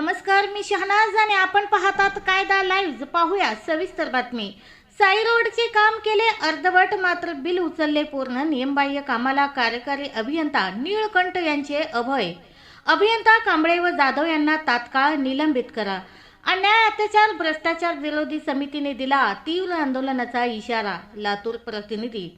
नमस्कार मी शहनाज आणि आपण पाहतात कायदा लाईव्ह पाहूया सविस्तर बातमी. साई रोडचे काम केले अर्धवट मात्र बिल उचलले पूर्ण. नियमबाह्य कामाला कार्यकारी अभियंता निळकंठ यांचे अभय. अभियंता कांबळे व जाधव यांना तात्काळ निलंबित करा. अन्याय अत्याचार भ्रष्टाचार विरोधी समितीने दिला तीव्र आंदोलनाचा इशारा लातूर प्रतिनिधी.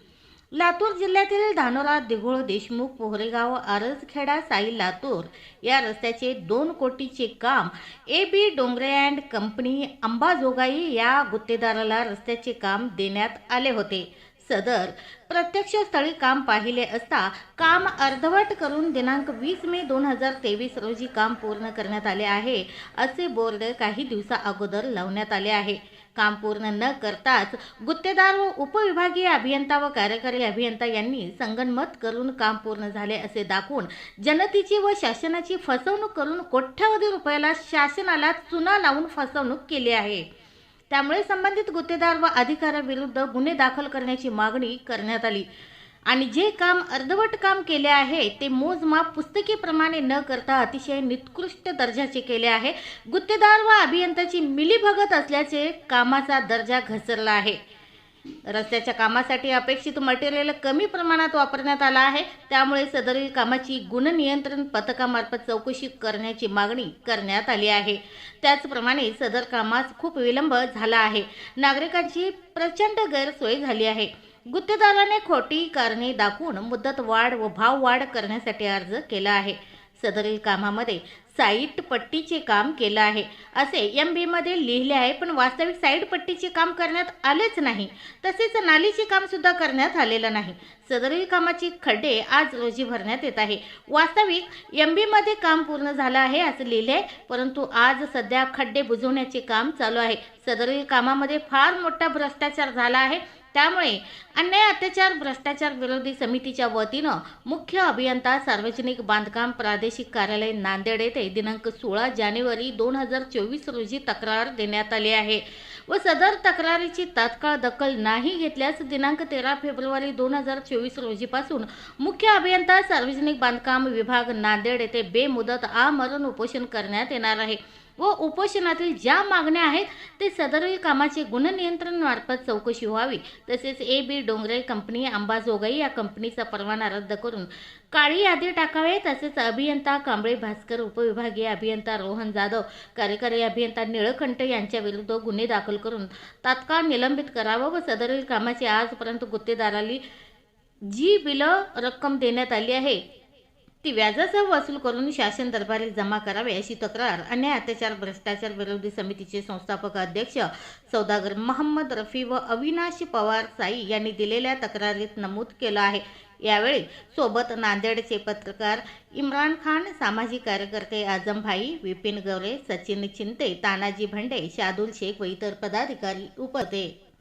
लातूर जिल्ह्यातील धानोरा दिघोळ देशमुख पोहरेगाव आरजखेडा साई लातूर या रस्त्याचे दोन कोटीचे काम A B Dongre and company Ambajogai या गुत्तेदाराला रस्त्याचे काम देण्यात आले होते. सदर प्रत्यक्ष स्थळी काम पाहिले असता काम अर्धवट करून दिनांक वीस मे दोन हजार तेवीस रोजी काम पूर्ण करण्यात आले आहे असे बोर्ड काही दिवसा अगोदर लावण्यात आले आहे. काम पूर्ण न करताच गुत्तेदार व उपविभागीय अभियंता व कार्यकारी अभियंता यांनी संगणमत करून काम पूर्ण झाले असे दाखवून जनतेची व शासनाची फसवणूक करून कोट्यावधी रुपयाला शासनाला चुना लावून फसवणूक केली आहे. त्यामुळे संबंधित गुत्तेदार व अधिकाऱ्यांविरुद्ध गुन्हे दाखल करण्याची मागणी करण्यात आली. आणि जे काम अर्धवट काम केले आहे ते मोजमाप पुस्तकीप्रमाणे न करता अतिशय निकृष्ट दर्जाचे केले आहे. गुत्तेदार व अभियंत्याची मिलीभगत असल्याचे कामाचा दर्जा घसरला आहे. रस्त्याच्या कामासाठी अपेक्षित मटेरियल कमी प्रमाणात वापरण्यात आला आहे. त्यामुळे सदरील कामाची गुणनियंत्रण पथकामार्फत चौकशी करण्याची मागणी करण्यात आली आहे. त्याचप्रमाणे सदर कामास खूप विलंब झाला आहे. नागरिकांची प्रचंड गैरसोय झाली आहे. गुत्तेदाराने खोटी कारणे दाखवून मुदत वाढ व भाव वाढ करण्यासाठी अर्ज केला आहे. सदरील कामामध्ये साईट पट्टीचे काम केलं आहे. असे एम बीमध्ये लिहिले आहे पण वास्तविक साईट पट्टीचे काम करण्यात आलेच नाही. तसेच नालीचे कामसुद्धा करण्यात आलेलं नाही. सदरील कामाची खड्डे आज रोजी भरण्यात येत आहे. वास्तविक एम बीमध्ये काम पूर्ण झालं आहे असं लिहिले आहे परंतु आज सध्या खड्डे बुजवण्याचे काम चालू आहे. सदरील कामामध्ये फार मोठा भ्रष्टाचार झाला आहे. त्यामुळे अन्याय अत्याचार भ्रष्टाचार विरोधी समितीच्या वतीनं मुख्य अभियंता सार्वजनिक बांधकाम प्रादेशिक कार्यालय नांदेड येथे दिनांक सोळा जानेवारी दोन हजार चोवीस रोजी तक्रार देण्यात आली आहे. व सदर तक्रारीची तात्काळ दखल नाही घेतल्यास दिनांक तेरा फेब्रुवारी दोन हजार चोवीस रोजीपासून मुख्य अभियंता सार्वजनिक बांधकाम विभाग नांदेड येथे बेमुदत आमरण उपोषण करण्यात येणार आहे. व उपोषणातील ज्या मागण्या आहेत ते सदरील कामाचे गुणनियंत्रण मार्फत चौकशी व्हावी. तसेच A B Dongre company Ambajogai या कंपनीचा परवाना रद्द करून काळी यादी टाकावे. तसेच अभियंता कांबळे भास्कर उपविभागीय अभियंता रोहन जाधव कार्यकारी अभियंता निळकंठ यांच्या विरुद्ध गुन्हे दाखल करून तात्काळ निलंबित करावं व सदरील कामाची आजपर्यंत गुत्तेदाराली जी बिलं रक्कम देण्यात आली आहे ती व्याजाचा वसूल करून शासन दरबारी जमा करावे अशी तक्रार अन्याय अत्याचार भ्रष्टाचार विरोधी समितीचे संस्थापक अध्यक्ष सौदागर मोहम्मद रफी व अविनाश पवार साई यांनी दिलेल्या तक्रारीत नमूद केलं आहे. यावेळी सोबत नांदेडचे पत्रकार इम्रान खान सामाजिक कार्यकर्ते आजमभाई विपिन गवरे सचिन चिंते तानाजी भंडे शादुल शेख व इतर पदाधिकारी उपस्थित